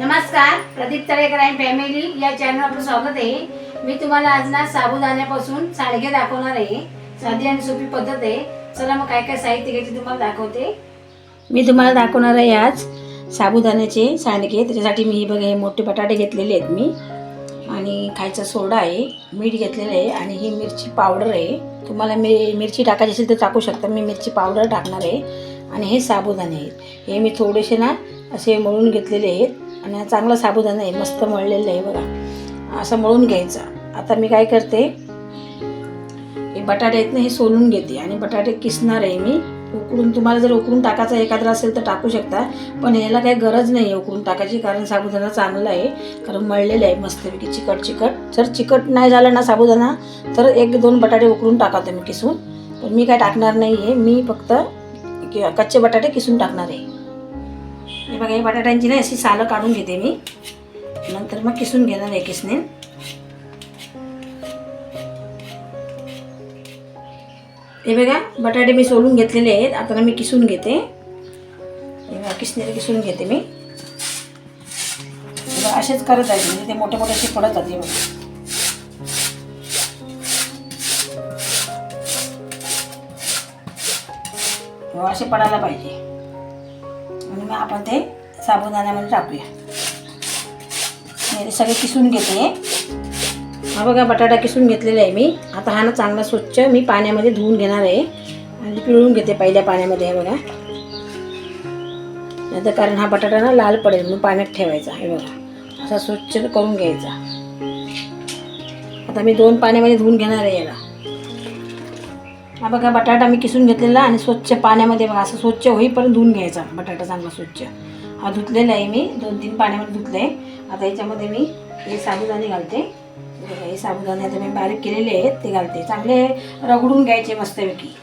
नमस्कार Pradeep Talekar and family या channel आपलं स्वागत आहे. मी तुम्हाला आज ना साबुदाण्यापासून सांडगे दाखवणार आहे. साधी आणि सोपी पद्धत आहे. चला मग काय काय साहित्य घ्यायचे तुम्हाला दाखवते. मी तुम्हाला दाखवणार आहे आज साबुदाण्याचे सांडगे. त्याच्यासाठी मी हे बघा हे मोठे बटाटे घेतलेले आहेत मी. आणि खायचा सोडा आहे मीठ घेतलेलं आहे आणि ही मिरची पावडर आहे. तुम्हाला मी मिरची टाकायची असेल तर टाकू शकता. मी मिरची पावडर टाकणार आहे. आणि हे साबुदाणे आहेत. हे मी थोडेसे ना असे मळून घेतलेले आहेत. आणि हा चांगला साबुदाणा आहे मस्त मळलेलं आहे बघा. असं मळून घ्यायचा. आता मी काय करते हे बटाटे आहेत ना हे सोलून घेते आणि बटाटे किसणार आहे मी. उकडून तुम्हाला जर उकडून टाकायचा एखादा असेल तर टाकू शकता पण याला काही गरज नाही आहे उकडून टाकायची कारण साबुदाणा चांगला आहे कारण मळलेलं आहे मस्तपैकी चिकट चिकट जर चिकट नाही झालं ना साबुदाणा तर एक दोन बटाटे उकडून टाका मी किसून. पण मी काय टाकणार नाही आहे मी फक्त कच्चे बटाटे किसून टाकणार आहे. हे बघा हे बटाट्यांची नाही अशी सालं काढून घेते मी. नंतर मग किसून घेणार आहे किसने. हे बघा बटाटे मी सोलून घेतलेले आहेत. आता मी किसून घेते. बघा किसने किसून घेते मी. असेच करत आहे म्हणजे ते मोठे मोठे असे पडत आहेत बघा. हो, असे पडायला पाहिजे. मग आपण ते साबुदाण्यामध्ये टाकूया. मी ते सगळे किसून घेते. हा बघा बटाटा किसून घेतलेला आहे मी. आता हा ना चांगला स्वच्छ मी पाण्यामध्ये धुवून घेणार आहे. आणि पिळून घेते पहिल्या पाण्यामध्ये हे बघा. नाहीतर कारण हा बटाटा ना लाल पडेल म्हणून पाण्यात ठेवायचा हे बघा. असा स्वच्छ करून घ्यायचा. आता मी दोन पाण्यामध्ये धुवून घेणार आहे याला. हा बघा बटाटा मी किसून घेतलेला आणि स्वच्छ पाण्यामध्ये बघा असं स्वच्छ होईपर्यंत धुवून घ्यायचा बटाटा चांगला स्वच्छ. हा धुतलेला आहे मी दोन तीन पाण्यामध्ये धुतलं आहे आता याच्यामध्ये मी हे साबुदाणे घालते. हे हे साबुदाणे आता मी बारीक केलेले आहेत ते घालते. चांगले रगडून घ्यायचे मस्तपैकी.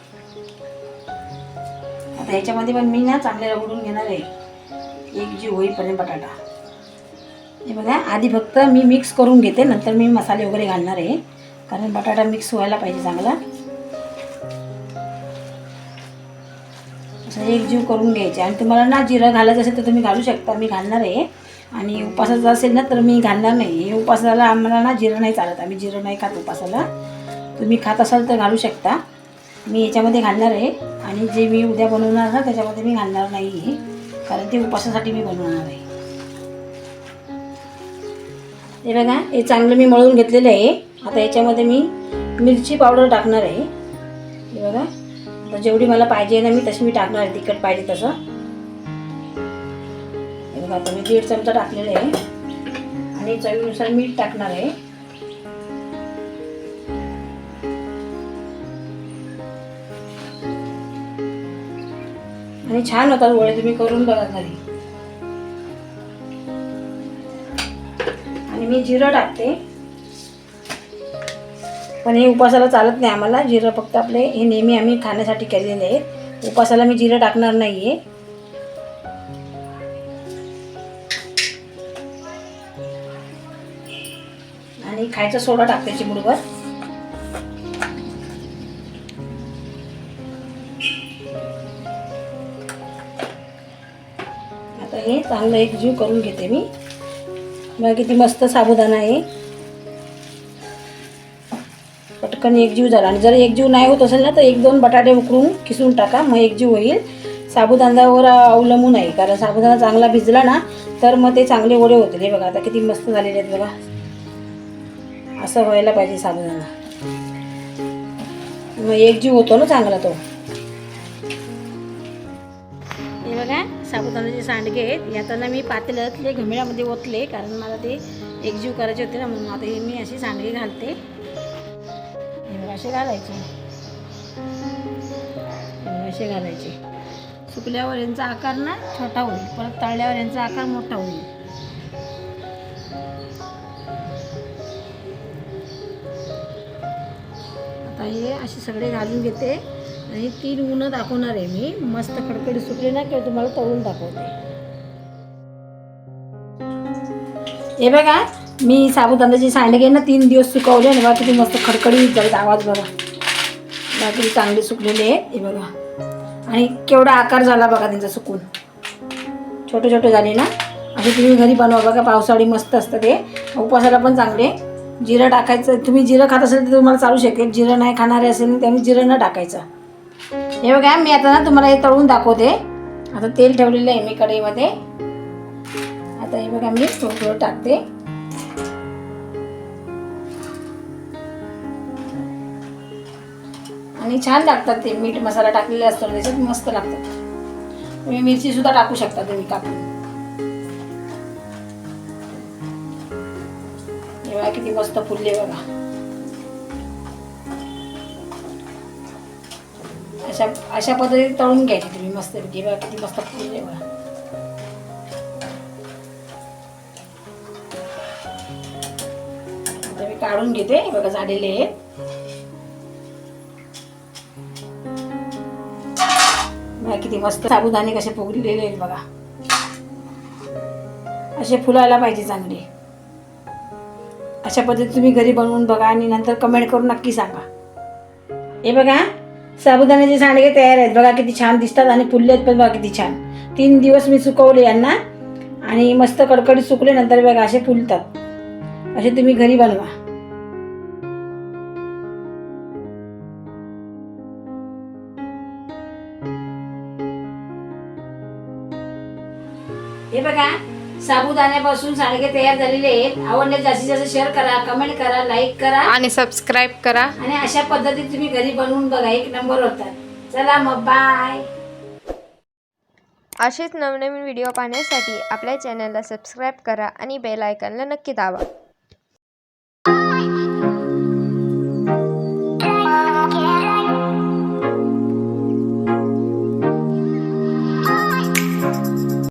आता याच्यामध्ये पण मी ना चांगले रगडून घेणार आहे. एक जीव होईपर्यंत बटाटा. हे बघा आधी फक्त मी मिक्स करून घेते नंतर मी मसाले वगैरे घालणार आहे. कारण बटाटा मिक्स व्हायला पाहिजे चांगला. असं एकजीव करून घ्यायचे. आणि तुम्हाला ना जिरं घालायचं असेल तर तुम्ही घालू शकता. मी घालणार आहे. आणि उपासाचं असेल ना तर मी घालणार नाही. हे उपासाला आम्हाला ना जिरं नाही चालत. आम्ही जिरं नाही खात उपासाला. तुम्ही खात असाल तर घालू शकता. मी याच्यामध्ये घालणार आहे. आणि जे मी उद्या बनवणार ना त्याच्यामध्ये मी घालणार नाही आहे कारण ते उपासासाठी मी बनवणार आहे. हे बघा हे चांगलं मी मळून घेतलेलं आहे. आता याच्यामध्ये मी मिरची पावडर टाकणार आहे. हे बघा. आता जेवढी मला पाहिजे ना मी तशी मी टाकणार आहे. तिखट पाहिजे तसं. बघा आता मी दीड चमचा टाकलेलं आहे. आणि चवीनुसार मीठ टाकणार आहे. आणि छान होतात वडे तुम्ही करून बघा घरी. आणि मी जिरं टाकते. पण हे उपासाला चालत नाही आम्हाला. जिरं फक्त आपले हे नेहमी आम्ही खाण्यासाठी केलेले आहेत. उपासाला मी जिरं टाकणार नाही आहे आणि खायचा सोडा टाकते बरोबर आता हे चांगलं एक जीव करून घेते मी. बघा किती मस्त साबुदाणा आहे. पटकन एकजीव झाला. आणि जर एकजीव नाही होत असेल ना तर एक दोन बटाटे उकळून किसून टाका मग एकजीव होईल. साबुदाण्यावर अवलंबून आहे कारण साबुदाणा चांगला भिजला ना तर मग ते चांगले वडे होतील. हे बघा आता किती मस्त झालेले आहेत बघा. असं व्हायला पाहिजे साबुदाणा. मग एकजीव होतो ना चांगला तो. हे बघा साबुदाण्याचे सांडगे आहेत. याताना मी पातेल्यातले घमेळामध्ये ओतले कारण मला ते एकजीव करायचे होते ना म्हणून आता हे मी असे सांडगे घालते. हे असे घालायचे. असे घालायचे. सुकल्यावर यांचा आकार ना छोटा होईल. परत तळल्यावर यांचा आकार मोठा होईल. आता हे असे सगळे घालून घेते. आणि तीन उन्हं दाखवणार आहे मी. मस्त खडकडी सुकले ना किंवा तुम्हाला तळून दाखवते. हे बघा. मी साबुदाण्याचे सांडगे ना तीन दिवस सुकवले आणि बघा किती मस्त खडखडीत जाईल आवाज बघा. बघा किती चांगले सुकलेले आहे हे बघा. आणि केवढा आकार झाला बघा त्यांचा सुकून. छोटे छोटे झाले ना. असे तुम्ही घरी बनवा बघा पावसाळी मस्त असतं ते. उपवासाला पण चांगले. जिरं टाकायचं तुम्ही जिरं खात असेल तर तुम्हाला चालू शकेल. जिरं नाही खाणारे असेल ना त्यांनी जिरं न टाकायचं. हे बघा मी आता ना तुम्हाला हे तळून दाखवते. आता तेल ठेवलेलं आहे मी कढईमध्ये. आता हे बघा मी थोडं थोडं टाकते. आणि छान लागतात ते मीठ मसाला टाकलेले असतो ना त्याच्यात मस्त लागतात. तुम्ही मिरची सुद्धा टाकू शकता तुम्ही कापून. एवढा किती मस्त फुलले बघा. अशा अशा पद्धतीने तळून घ्यायची तुम्ही मस्त हे बघा किती मस्त फुलले बघा. मी काढून घेते. हे बघा झालेले आहेत. किती मस्त साबुदाणे कसे फुगलेले आहेत बघा. असे फुलायला पाहिजे चांगले. अशा पद्धतीने तुम्ही घरी बनवून बघा आणि नंतर कमेंट करून नक्की सांगा. हे बघा साबुदाण्याचे सांडगे तयार आहेत. बघा किती छान दिसतात आणि फुलले आहेत पण बघा किती छान. तीन दिवस मी सुकवले यांना आणि मस्त कडकडीत सुकले नंतर बघा असे फुलतात. असे तुम्ही घरी बनवा. साबुदाण्यापासून सांडगे तयार झालेले आहेत. आवडले जास्तीत जास्त शेअर करा कमेंट करा लाईक करा. आणि सबस्क्राईब करा. आणि अशा पद्धतीने तुम्ही घरी बनवून बघा एक नंबर होतात चला मग बाय असेच नवनवीन व्हिडिओ पाहण्यासाठी आपल्या चॅनलला सबस्क्राईब करा आणि बेल आयकॉनला नक्की दाबा.